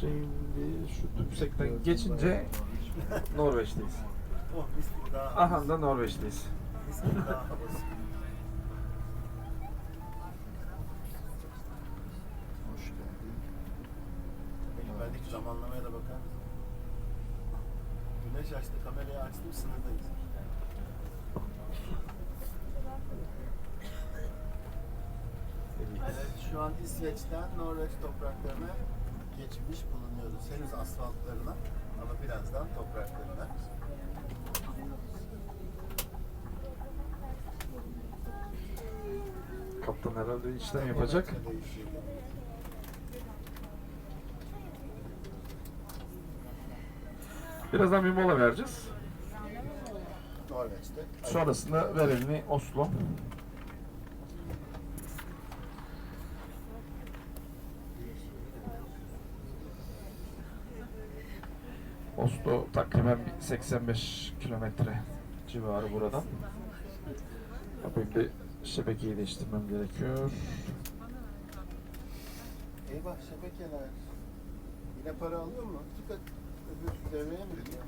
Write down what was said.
Şimdi şu Tüpsek'ten geçince Norveç'teyiz. Oh Aha da Norveç'teyiz. Hoş geldin. Benim zamanlamaya da bakar mısın? Güneş açtı, kamerayı açtım, sınırdayız. Evet, şu an İsveç'ten Norveç topraklarına geçmiş bulunuyoruz. Henüz asfaltlarına ama birazdan topraklarına. Kaptan herhalde işlem yapacak. Birazdan bir mola vereceğiz. Norveç'te. Sonrasında Verelini Oslo. Oslo takriben bir 85 kilometre civarı buradan. Yapayım bir şebekeyi değiştirmem gerekiyor. Eyvah şebekeler. Yine para alıyor mu? Dikkat öbür devreye mi gidiyor?